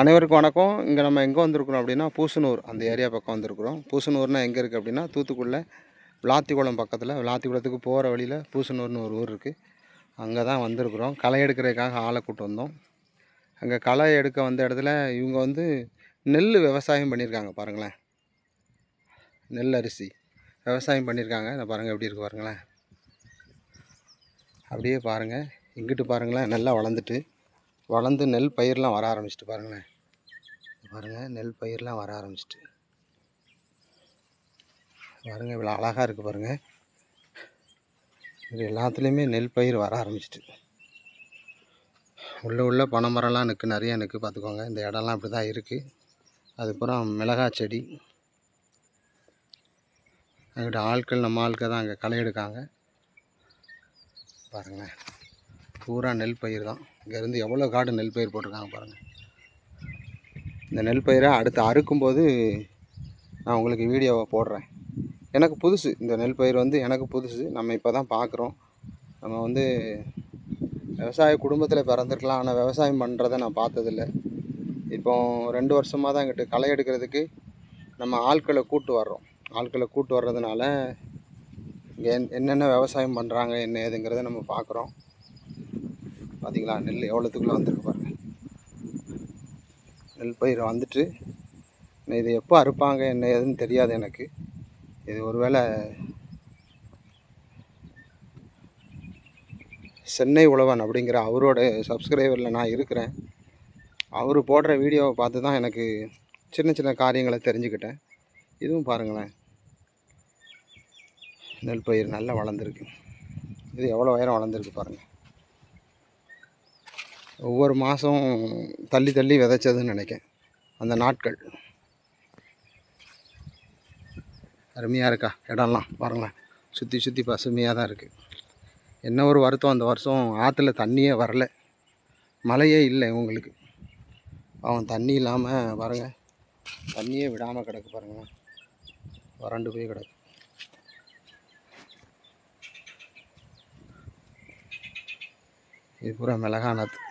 அனைவருக்கும் வணக்கம். இங்கே நம்ம எங்கே வந்திருக்கிறோம் அப்படின்னா பூசனூர் அந்த ஏரியா பக்கம் வந்திருக்கிறோம். பூசனூர்னால் எங்கே இருக்குது அப்படின்னா தூத்துக்குடியில் விளாத்திக்குளம் பக்கத்தில் விளாத்திக்குளத்துக்கு போகிற வழியில் பூசனூர்னு ஒரு ஊர் இருக்குது அங்கே தான் வந்திருக்கிறோம். களை எடுக்கிறதுக்காக ஆளை கூட்டு வந்தோம். அங்கே களை எடுக்க வந்த இடத்துல இவங்க வந்து நெல் விவசாயம் பண்ணியிருக்காங்க பாருங்களேன். நெல் அரிசி விவசாயம் பண்ணியிருக்காங்க. இதை பாருங்கள் எப்படி இருக்குது பாருங்களேன். அப்படியே பாருங்கள் இங்கிட்டு பாருங்களேன் நல்லா வளர்ந்துட்டு. வளர்ந்து நெல் பயிர்லாம் வர ஆரம்பிச்சிட்டு பாருங்களேன். பாருங்கள் நெல் பயிரெலாம் வர ஆரம்பிச்சிட்டு. பாருங்கள் இவ்வளோ அழகாக இருக்குது பாருங்கள் இது எல்லாத்துலேயுமே நெல் பயிர் வர ஆரம்பிச்சிட்டு. உள்ளே உள்ள பனை மரம்லாம் நிற்கு நிறைய நிற்கு பார்த்துக்கோங்க. இந்த இடம்லாம் இப்படி தான் இருக்குது அதுக்கப்புறம் மிளகாய் செடி. அங்கிட்ட ஆட்கள் நம்ம ஆட்கள் தான் அங்கே களை எடுக்காங்க. பாருங்களேன் பூரா நெல் பயிர் தான். இங்கேருந்து எவ்வளோ காடு நெல் பயிர் போட்டிருக்காங்க பாருங்கள் இந்த நெல் பயிரை அடுத்து அறுக்கும்போது நான் உங்களுக்கு வீடியோவை போடுறேன். எனக்கு புதுசு இந்த நெல் பயிர் வந்து எனக்கு புதுசு. நம்ம இப்போ தான் பார்க்குறோம். நம்ம வந்து விவசாய குடும்பத்தில் பிறந்திருக்கலாம். ஆனால் விவசாயம் பண்ணுறதை நான் பார்த்ததில்ல. இப்போ ரெண்டு வருஷமாக தான் இங்கிட்டு களை எடுக்கிறதுக்கு நம்ம ஆட்களை கூட்டு வர்றோம். ஆட்களை கூட்டு வர்றதுனால இங்கே என்னென்ன விவசாயம் பண்ணுறாங்க என்ன ஏதுங்கிறத நம்ம பார்க்குறோம். பார்த்தீங்களா நெல் எவ்வளோத்துக்குள்ளே வந்துருக்கு பாருங்க. நெல் பயிர் வந்துட்டு இது எப்போ அறுப்பாங்க என்ன ஏதுன்னு தெரியாது எனக்கு. இது ஒருவேளை சென்னை உழவன் அப்படிங்கிற அவரோட சப்ஸ்கிரைபரில் நான் இருக்கிறேன். அவர் போடுற வீடியோவை பார்த்து தான் எனக்கு சின்ன சின்ன காரியங்களை தெரிஞ்சுக்கிட்டேன். இதுவும் பாருங்களேன். நெல் பயிர் நல்லா வளர்ந்துருக்கு. இது எவ்வளோ உயரம் வளர்ந்துருக்கு பாருங்கள் ஒவ்வொரு மாதம் தள்ளி தள்ளி விதைச்சதுன்னு நினைக்கேன் அந்த நாட்கள். அருமையாக இருக்கா? இடம்லாம் பாருங்களேன். சுற்றி சுற்றி பசுமையாக தான் இருக்குது என்ன ஒரு வருத்தம்? அந்த வருஷம் ஆற்றுல தண்ணியே வரல. மழையே இல்லை உங்களுக்கு. அவன் தண்ணி இல்லாமல் பாருங்கள் தண்ணியே விடாமல் கிடக்கு பாருங்களேன். வறண்டு போய் கிடக்கு. இது பூரா மிளகானாத்து